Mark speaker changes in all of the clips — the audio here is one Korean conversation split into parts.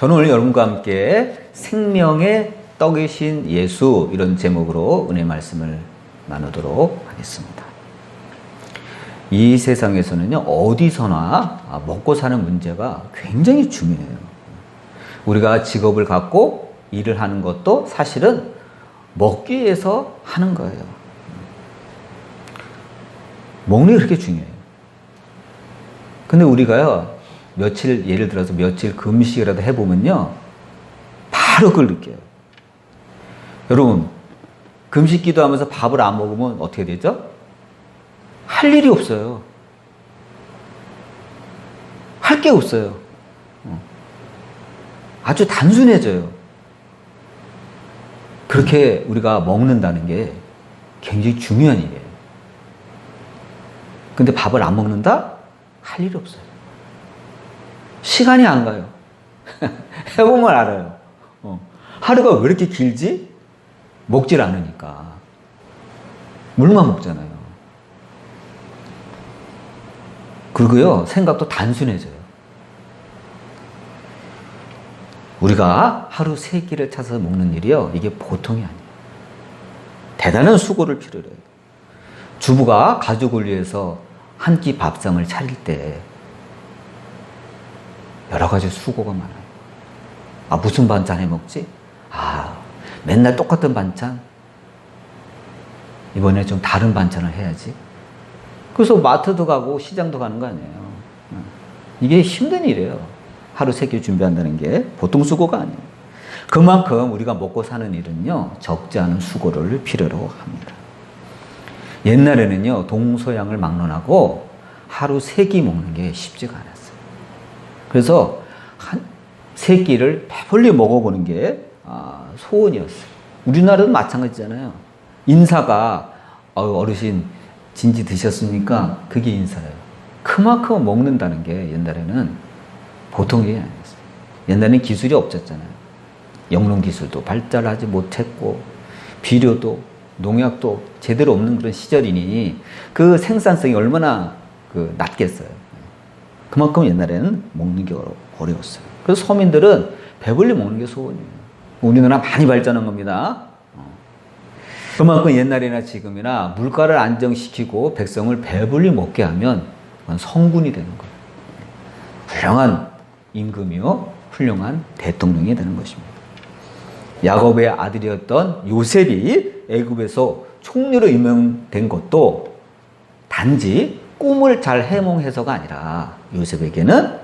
Speaker 1: 저는 오늘 여러분과 함께 생명의 떡이신 예수 이런 제목으로 은혜 말씀을 나누도록 하겠습니다. 이 세상에서는요, 어디서나 먹고 사는 문제가 굉장히 중요해요. 우리가 직업을 갖고 일을 하는 것도 사실은 먹기 위해서 하는 거예요. 먹는 게 그렇게 중요해요. 근데 우리가요, 며칠, 예를 들어서 며칠 금식이라도 해보면요, 바로 그걸 느껴요. 여러분, 금식 기도하면서 밥을 안 먹으면 어떻게 되죠? 할 일이 없어요. 할 게 없어요. 어. 아주 단순해져요. 그렇게 우리가 먹는다는 게 굉장히 중요한 일이에요. 근데 밥을 안 먹는다? 할 일이 없어요. 시간이 안 가요. 해보면 알아요. 어. 하루가 왜 이렇게 길지? 먹질 않으니까. 물만 먹잖아요. 그리고요, 생각도 단순해져요. 우리가 하루 세 끼를 찾아서 먹는 일이요, 이게 보통이 아니에요. 대단한 수고를 필요로 해요. 주부가 가족을 위해서 한 끼 밥상을 차릴 때 여러 가지 수고가 많아요. 아, 무슨 반찬 해 먹지? 아, 맨날 똑같은 반찬? 이번에 좀 다른 반찬을 해야지. 그래서 마트도 가고 시장도 가는 거 아니에요. 이게 힘든 일이에요. 하루 세 끼 준비한다는 게 보통 수고가 아니에요. 그만큼 우리가 먹고 사는 일은요, 적지 않은 수고를 필요로 합니다. 옛날에는요, 동서양을 막론하고 하루 세 끼 먹는 게 쉽지가 않았어요. 그래서 한세 끼를 배불리 먹어보는 게 아, 소원이었어요. 우리나라도 마찬가지잖아요. 인사가 어르신 진지 드셨습니까? 그게 인사예요. 그만큼 먹는다는 게 옛날에는 보통 일이 아니었어요. 옛날에는 기술이 없었잖아요. 영농 기술도 발달하지 못했고 비료도 농약도 제대로 없는 그런 시절이니 그 생산성이 얼마나 그 낮겠어요. 그만큼 옛날에는 먹는 게 어려웠어요. 그래서 서민들은 배불리 먹는 게 소원이에요. 우리나라 많이 발전한 겁니다. 어. 그만큼 옛날이나 지금이나 물가를 안정시키고 백성을 배불리 먹게 하면 성군이 되는 거예요. 훌륭한 임금이요, 훌륭한 대통령이 되는 것입니다. 야곱의 아들이었던 요셉이 애굽에서 총리로 임명된 것도 단지 꿈을 잘 해몽해서가 아니라 요셉에게는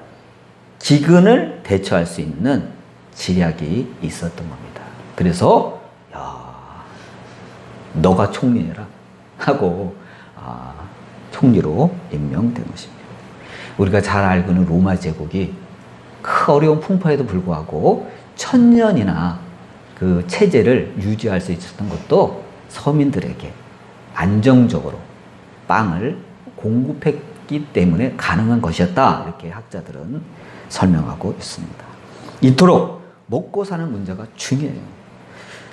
Speaker 1: 기근을 대처할 수 있는 지략이 있었던 겁니다. 그래서 야, 너가 총리해라 하고 아, 총리로 임명된 것입니다. 우리가 잘 알고 있는 로마 제국이 그 어려운 풍파에도 불구하고 천년이나 그 체제를 유지할 수 있었던 것도 서민들에게 안정적으로 빵을 공급했기 때문에 가능한 것이었다. 이렇게 학자들은 설명하고 있습니다. 이토록 먹고 사는 문제가 중요해요.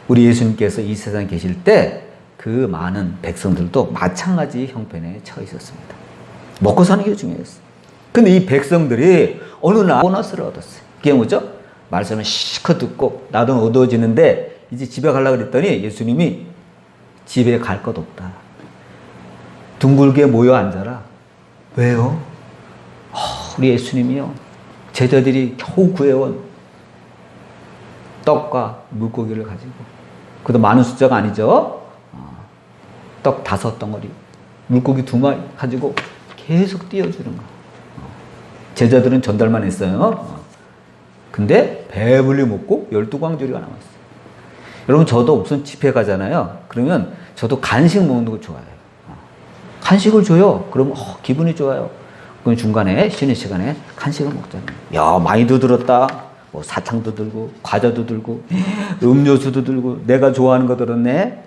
Speaker 1: 우리 예수님께서 이 세상에 계실 때 그 많은 백성들도 마찬가지 형편에 처해 있었습니다. 먹고 사는 게 중요했어요. 근데 이 백성들이 어느 날 보너스를 얻었어요. 그게 뭐죠? 말씀을 시커 듣고 나도 어두워지는데 이제 집에 가려고 그랬더니 예수님이 집에 갈 것 없다. 둥글게 모여 앉아라. 왜요? 어, 우리 예수님이요. 제자들이 겨우 구해온 떡과 물고기를 가지고 그것도 많은 숫자가 아니죠. 떡 다섯 덩어리, 물고기 두 마리 가지고 계속 띄워주는 거. 제자들은 전달만 했어요. 근데 배불리 먹고 열두 광주리가 남았어요. 여러분 저도 무슨 집회 가잖아요. 그러면 저도 간식 먹는 거 좋아해요. 간식을 줘요. 그러면 어, 기분이 좋아요. 그럼 중간에 쉬는 시간에 간식을 먹잖아요. 야 많이도 들었다. 뭐 사탕도 들고 과자도 들고 음료수도 들고 내가 좋아하는 거 들었네.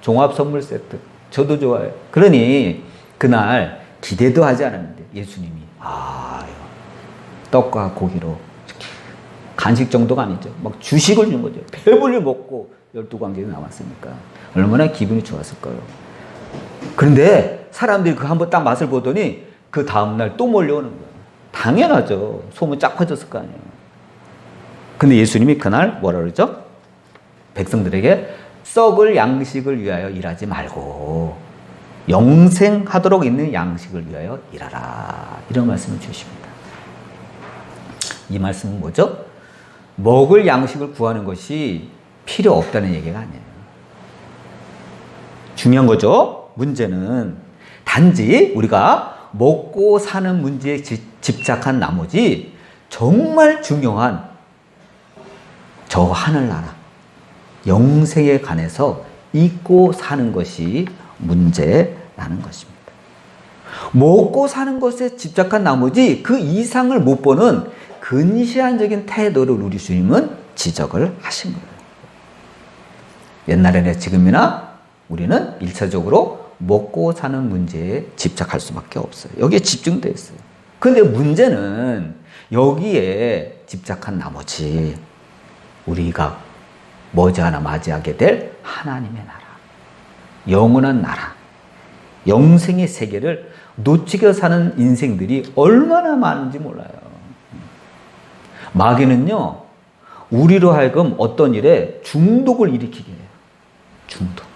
Speaker 1: 종합 선물 세트. 저도 좋아요. 그러니 그날 기대도 하지 않았는데 예수님이 아 떡과 고기로 간식 정도가 아니죠. 막 주식을 준 거죠. 배불리 먹고 열두 관객이 남았으니까 얼마나 기분이 좋았을 거예요. 그런데 사람들이 그 한번 딱 맛을 보더니 그 다음날 또 몰려오는 거예요. 당연하죠. 소문 쫙 퍼졌을 거 아니에요. 근데 예수님이 그날 뭐라 그러죠? 백성들에게 썩을 양식을 위하여 일하지 말고 영생하도록 있는 양식을 위하여 일하라. 이런 말씀을 주십니다. 이 말씀은 뭐죠? 먹을 양식을 구하는 것이 필요 없다는 얘기가 아니에요. 중요한 거죠. 문제는 단지 우리가 먹고 사는 문제에 집착한 나머지 정말 중요한 저 하늘나라, 영생에 관해서 잊고 사는 것이 문제라는 것입니다. 먹고 사는 것에 집착한 나머지 그 이상을 못 보는 근시안적인 태도를 우리 주님은 지적을 하신 거예요. 옛날에나 지금이나 우리는 일차적으로 먹고 사는 문제에 집착할 수밖에 없어요. 여기에 집중되어 있어요. 근데 문제는 여기에 집착한 나머지 우리가 머지않아 맞이하게 될 하나님의 나라, 영원한 나라, 영생의 세계를 놓치게 사는 인생들이 얼마나 많은지 몰라요. 마귀는요, 우리로 하여금 어떤 일에 중독을 일으키게 해요. 중독.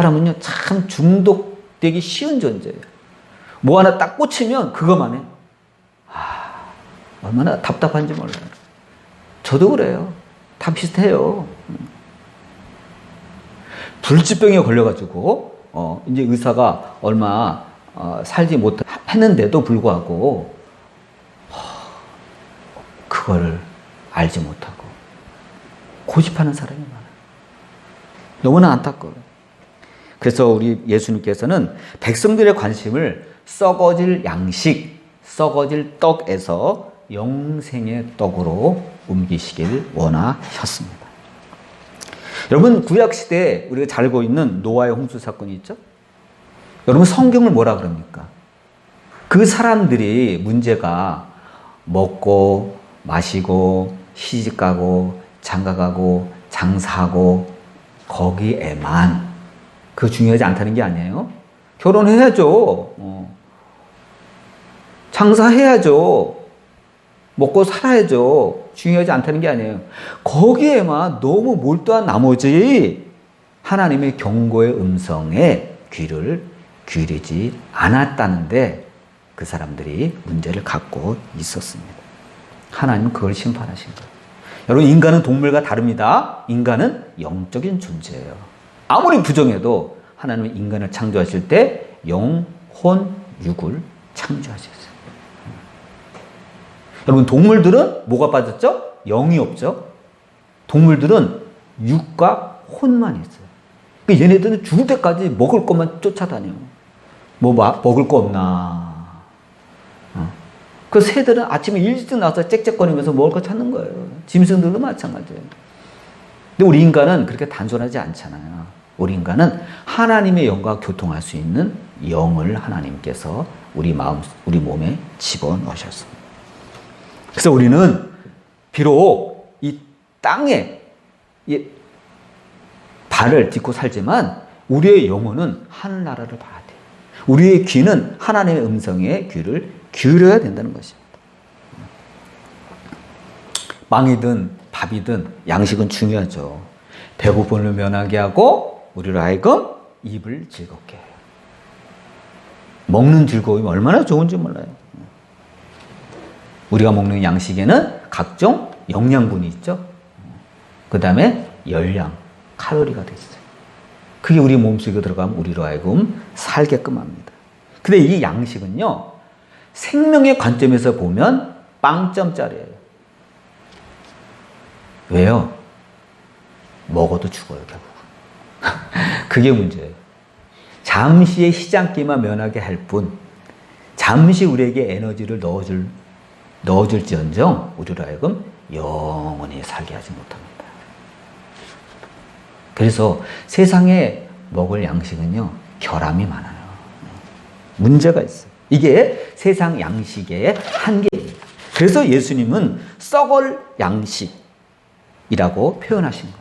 Speaker 1: 사람은요, 참 중독되기 쉬운 존재예요. 뭐 하나 딱 꽂히면 그것만 해. 아, 얼마나 답답한지 몰라요. 저도 그래요. 다 비슷해요. 불치병에 걸려가지고, 어, 이제 의사가 얼마, 어, 살지 못했는데도 불구하고, 그거를 알지 못하고, 고집하는 사람이 많아요. 너무나 안타까워요. 그래서 우리 예수님께서는 백성들의 관심을 썩어질 양식, 썩어질 떡에서 영생의 떡으로 옮기시길 원하셨습니다. 여러분 구약 시대에 우리가 잘 알고 있는 노아의 홍수 사건이 있죠? 여러분 성경을 뭐라 그럽니까? 그 사람들이 문제가 먹고 마시고 시집가고 장가가고 장사하고 거기에만 그 중요하지 않다는 게 아니에요. 결혼해야죠. 어. 장사해야죠. 먹고 살아야죠. 중요하지 않다는 게 아니에요. 거기에만 너무 몰두한 나머지 하나님의 경고의 음성에 귀를 기울이지 않았다는데 그 사람들이 문제를 갖고 있었습니다. 하나님은 그걸 심판하신 거예요. 여러분, 인간은 동물과 다릅니다. 인간은 영적인 존재예요. 아무리 부정해도 하나님은 인간을 창조하실 때 영, 혼, 육을 창조하셨어요. 여러분 동물들은 뭐가 빠졌죠? 영이 없죠. 동물들은 육과 혼만 있어요. 그 얘네들은 죽을 때까지 먹을 것만 쫓아다녀. 뭐 먹을 거 없나. 어. 그 새들은 아침에 일찍 나와서 짹짹거리면서 먹을 거 찾는 거예요. 짐승들도 마찬가지예요. 근데 우리 인간은 그렇게 단순하지 않잖아요. 우리 인간은 하나님의 영과 교통할 수 있는 영을 하나님께서 우리 마음, 우리 몸에 집어 넣으셨습니다. 그래서 우리는 비록 이 땅에 발을 딛고 살지만 우리의 영혼은 하늘나라를 봐야 돼. 우리의 귀는 하나님의 음성에 귀를 기울여야 된다는 것입니다. 빵이든 밥이든 양식은 중요하죠. 배고픔을 면하게 하고 우리를 하여금 입을 즐겁게 해요. 먹는 즐거움이 얼마나 좋은지 몰라요. 우리가 먹는 양식에는 각종 영양분이 있죠. 그 다음에 열량, 칼로리가 돼 있어요. 그게 우리 몸속에 들어가면 우리로 하여금 살게끔 합니다. 근데 이 양식은요, 생명의 관점에서 보면 빵점짜리예요. 왜요? 먹어도 죽어요, 결국. 그게 문제예요. 잠시의 시장기만 면하게 할 뿐, 잠시 우리에게 에너지를 넣어줄 넣어줄지언정 우리로 하여금 영원히 살게 하지 못합니다. 그래서 세상에 먹을 양식은요, 결함이 많아요. 문제가 있어요. 이게 세상 양식의 한계입니다. 그래서 예수님은 썩을 양식이라고 표현하신 거예요.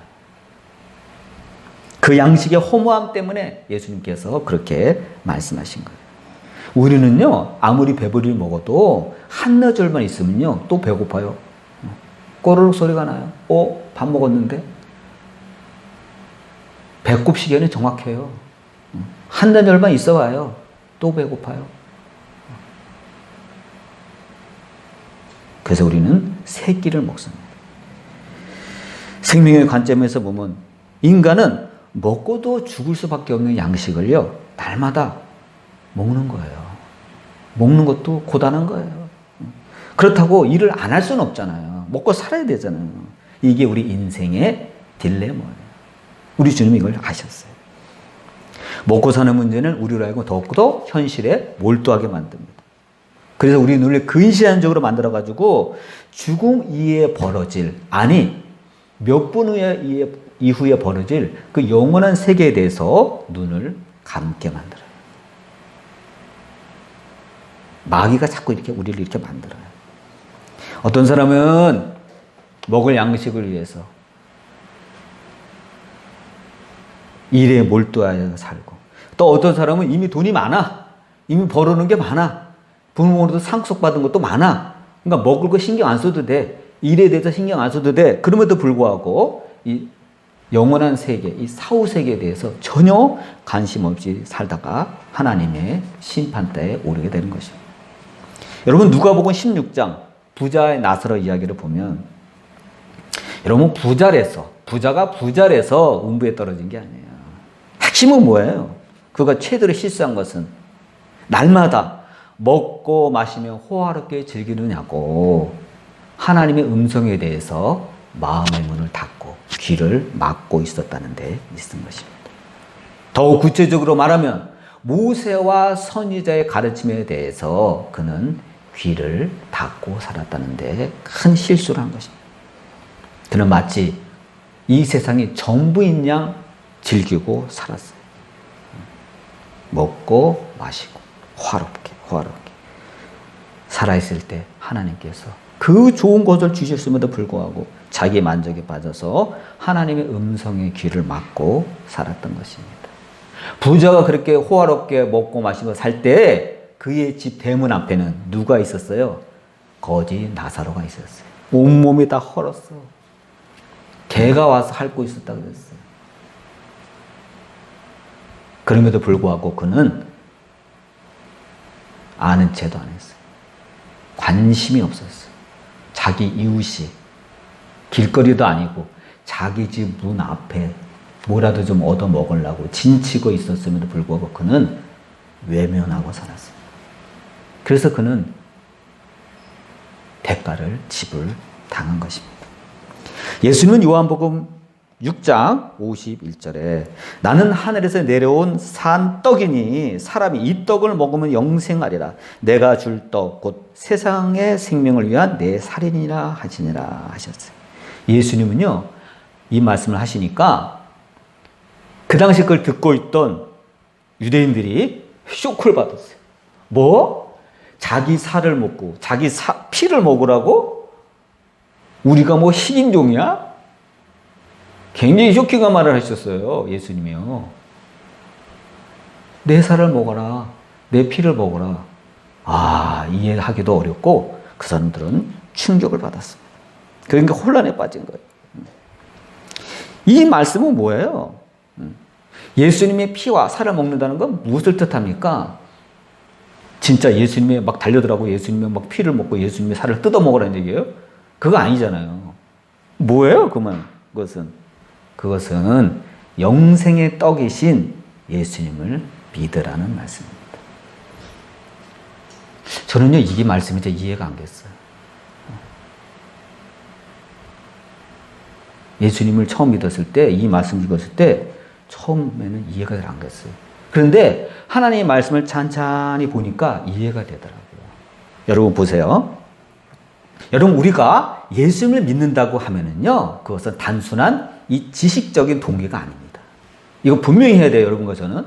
Speaker 1: 그 양식의 허무함 때문에 예수님께서 그렇게 말씀하신 거예요. 우리는요, 아무리 배부리 먹어도 한나절만 있으면요, 또 배고파요. 꼬르륵 소리가 나요. 어, 밥 먹었는데? 배꼽 시계는 정확해요. 한 단절만 있어 봐요. 또 배고파요. 그래서 우리는 세 끼를 먹습니다. 생명의 관점에서 보면 인간은 먹고도 죽을 수밖에 없는 양식을요, 날마다 먹는 거예요. 먹는 것도 고단한 거예요. 그렇다고 일을 안 할 수는 없잖아요. 먹고 살아야 되잖아요. 이게 우리 인생의 딜레마예요. 우리 주님이 이걸 아셨어요. 먹고 사는 문제는 우리로 하여금 더욱더 현실에 몰두하게 만듭니다. 그래서 우리 눈을 근시안적으로 만들어가지고 죽음 이후에 벌어질, 아니, 몇 분 후에, 이후에 벌어질 그 영원한 세계에 대해서 눈을 감게 만들어요. 마귀가 자꾸 이렇게 우리를 이렇게 만들어요. 어떤 사람은 먹을 양식을 위해서 일에 몰두하여 살고 또 어떤 사람은 이미 돈이 많아 이미 벌어놓은 게 많아 부모로부터 상속받은 것도 많아 그러니까 먹을 거 신경 안 써도 돼 일에 대해서 신경 안 써도 돼 그럼에도 불구하고 이 영원한 세계 이 사후 세계에 대해서 전혀 관심 없이 살다가 하나님의 심판대에 오르게 되는 것입니다 여러분 누가복음 16장 부자의 나사로 이야기를 보면 여러분 부자래서 부자가 부자래서 음부에 떨어진 게 아니에요. 핵심은 뭐예요? 그가 최대로 실수한 것은 날마다 먹고 마시며 호화롭게 즐기느냐고 하나님의 음성에 대해서 마음의 문을 닫고 귀를 막고 있었다는 데 있는 것입니다. 더욱 구체적으로 말하면 모세와 선지자의 가르침에 대해서 그는 귀를 닫고 살았다는 데 큰 실수를 한 것입니다. 그는 마치 이 세상이 전부인 양 즐기고 살았어요. 먹고 마시고 화롭게 화롭게 살아있을 때 하나님께서 그 좋은 것을 주셨음에도 불구하고 자기 만족에 빠져서 하나님의 음성의 귀를 막고 살았던 것입니다. 부자가 그렇게 호화롭게 먹고 마시고 살 때 그의 집 대문 앞에는 누가 있었어요? 거지 나사로가 있었어요. 온몸이 다 헐었어. 개가 와서 핥고 있었다 그랬어요. 그럼에도 불구하고 그는 아는 채도 안 했어요. 관심이 없었어요. 자기 이웃이 길거리도 아니고 자기 집 문 앞에 뭐라도 좀 얻어 먹으려고 진치고 있었음에도 불구하고 그는 외면하고 살았어요. 그래서 그는 대가를 지불 당한 것입니다. 예수님은 요한복음 6장 51절에 나는 하늘에서 내려온 산 떡이니 사람이 이 떡을 먹으면 영생하리라 내가 줄 떡 곧 세상의 생명을 위한 내 살인이라 하시니라 하셨어요. 예수님은요 이 말씀을 하시니까 그 당시 그걸 듣고 있던 유대인들이 쇼크를 받았어요. 뭐? 자기 살을 먹고 자기 사, 피를 먹으라고? 우리가 뭐 식인종이야? 굉장히 쇼킹한 말을 하셨어요. 예수님이요. 내 살을 먹어라. 내 피를 먹어라. 아, 이해하기도 어렵고 그 사람들은 충격을 받았습니다. 그러니까 혼란에 빠진 거예요. 이 말씀은 뭐예요? 예수님의 피와 살을 먹는다는 건 무엇을 뜻합니까? 진짜 예수님의 막 달려들라고 예수님의 막 피를 먹고 예수님의 살을 뜯어 먹으라는 얘기예요? 그거 아니잖아요. 뭐예요, 그만, 그것은? 그것은 영생의 떡이신 예수님을 믿으라는 말씀입니다. 저는요, 이게 말씀이 제 이해가 안 됐어요. 예수님을 처음 믿었을 때, 이 말씀 읽었을 때, 처음에는 이해가 잘안 갔어요. 그런데 하나님의 말씀을 찬찬히 보니까 이해가 되더라고요. 여러분 보세요. 여러분 우리가 예수님을 믿는다고 하면은요, 그것은 단순한 이 지식적인 동기가 아닙니다. 이거 분명히 해야 돼요, 여러분과 저는.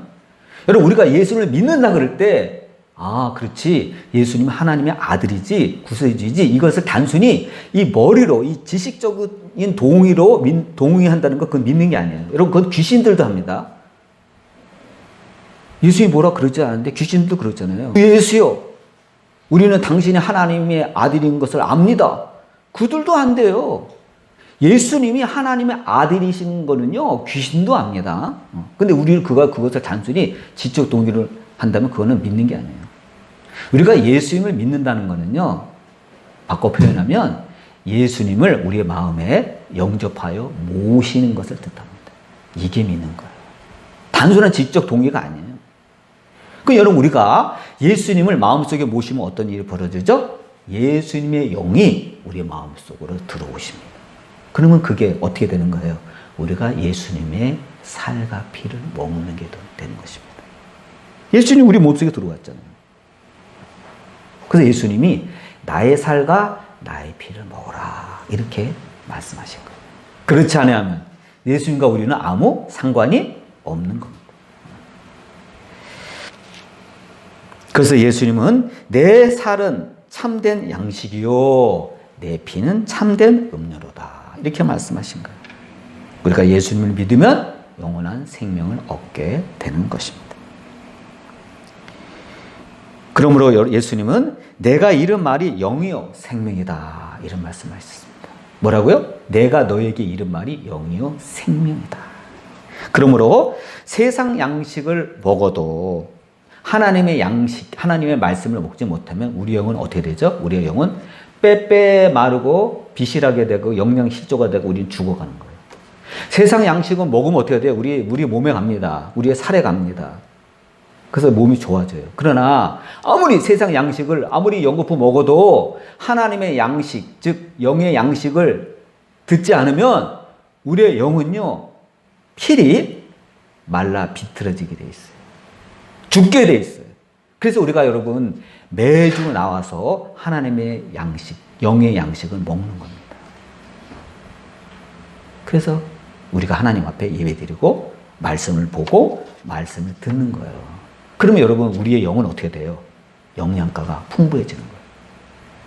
Speaker 1: 여러분 우리가 예수를 믿는다 그럴 때, 아, 그렇지. 예수님 하나님의 아들이지, 구세주이지. 이것을 단순히 이 머리로, 이 지식적인 동의로 동의한다는 것, 그건 믿는 게 아니에요. 여러분, 그건 귀신들도 합니다. 예수님이 뭐라 그러지 않는데 귀신도 그러잖아요. 예수요. 우리는 당신이 하나님의 아들인 것을 압니다. 그들도 안 돼요. 예수님이 하나님의 아들이신 거는요, 귀신도 압니다. 어. 근데 우리는 그가 그것을 단순히 지적 동기를 한다면 그거는 믿는 게 아니에요. 우리가 예수님을 믿는다는 거는요, 바꿔 표현하면 예수님을 우리의 마음에 영접하여 모시는 것을 뜻합니다. 이게 믿는 거예요. 단순한 지적 동기가 아니에요. 그 여러분 우리가 예수님을 마음속에 모시면 어떤 일이 벌어지죠? 예수님의 영이 우리의 마음속으로 들어오십니다. 그러면 그게 어떻게 되는 거예요? 우리가 예수님의 살과 피를 먹는 게 되는 것입니다. 예수님 우리 몸속에 들어왔잖아요. 그래서 예수님이 나의 살과 나의 피를 먹어라 이렇게 말씀하신 거예요. 그렇지 않으면 예수님과 우리는 아무 상관이 없는 겁니다. 그래서 예수님은 내 살은 참된 양식이요 내 피는 참된 음료로다 이렇게 말씀하신 거예요. 우리가 예수님을 믿으면 영원한 생명을 얻게 되는 것입니다. 그러므로 예수님은 내가 이른 말이 영이요 생명이다 이런 말씀하셨습니다. 뭐라고요? 내가 너에게 이른 말이 영이요 생명이다. 그러므로 세상 양식을 먹어도 하나님의 양식, 하나님의 말씀을 먹지 못하면 우리 영은 어떻게 되죠? 우리의 영은 빼빼 마르고 비실하게 되고 영양 실조가 되고 우리는 죽어가는 거예요. 세상 양식은 먹으면 어떻게 돼요? 우리 우리 몸에 갑니다. 우리의 살에 갑니다. 그래서 몸이 좋아져요. 그러나 아무리 세상 양식을 아무리 연거푸 먹어도 하나님의 양식, 즉 영의 양식을 듣지 않으면 우리의 영은요 필이 말라 비틀어지게 돼 있어요. 죽게 돼 있어요. 그래서 우리가 여러분 매주 나와서 하나님의 양식, 영의 양식을 먹는 겁니다. 그래서 우리가 하나님 앞에 예배드리고 말씀을 보고 말씀을 듣는 거예요. 그러면 여러분 우리의 영은 어떻게 돼요? 영양가가 풍부해지는 거예요.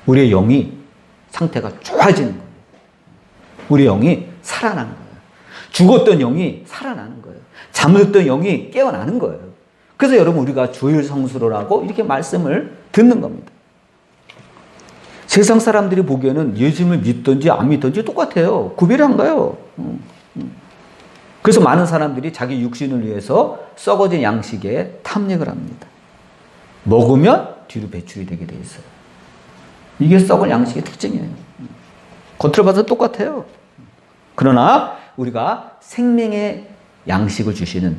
Speaker 1: 우리의 영이 상태가 좋아지는 거예요. 우리 영이 살아나는 거예요. 죽었던 영이 살아나는 거예요. 잠들던 영이 깨어나는 거예요. 그래서 여러분 우리가 주일 성수를 하고 이렇게 말씀을 듣는 겁니다. 세상 사람들이 보기에는 예수님을 믿든지 안 믿든지 똑같아요. 구별이 안 가요. 음, 음. 그래서 많은 사람들이 자기 육신을 위해서 썩어진 양식에 탐닉을 합니다. 먹으면 뒤로 배출이 되게 돼 있어요. 이게 썩은 양식의 특징이에요. 겉으로 봐서 똑같아요. 그러나 우리가 생명의 양식을 주시는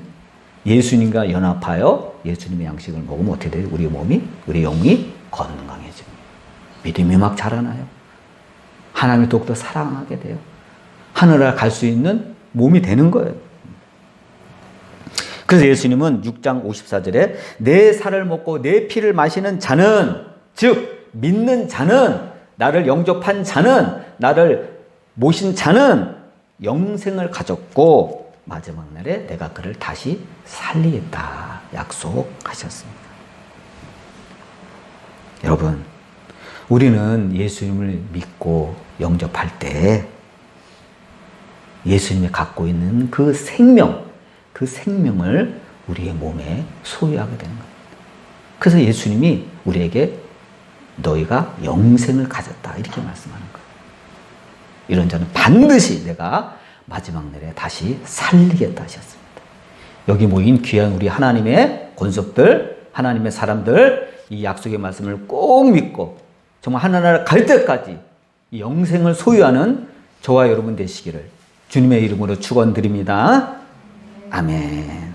Speaker 1: 예수님과 연합하여 예수님의 양식을 먹으면 어떻게 돼요? 우리 몸이, 우리 영이 건강해집니다. 믿음이 막 자라나요. 하나님을 더욱더 사랑하게 돼요. 하늘을 갈 수 있는 몸이 되는 거예요. 그래서 예수님은 6장 54절에 내 살을 먹고 내 피를 마시는 자는 즉 믿는 자는 나를 영접한 자는 나를 모신 자는 영생을 가졌고 마지막 날에 내가 그를 다시 살리겠다 약속하셨습니다. 여러분, 우리는 예수님을 믿고 영접할 때 예수님이 갖고 있는 그 생명, 그 생명을 우리의 몸에 소유하게 되는 겁니다. 그래서 예수님이 우리에게 너희가 영생을 가졌다. 이렇게 말씀하는 거예요. 이런 자는 반드시 내가 마지막 날에 다시 살리겠다 하셨습니다. 여기 모인 귀한 우리 하나님의 권속들, 하나님의 사람들, 이 약속의 말씀을 꼭 믿고 정말 하나나라 갈 때까지 영생을 소유하는 저와 여러분 되시기를 주님의 이름으로 축원드립니다. 아멘.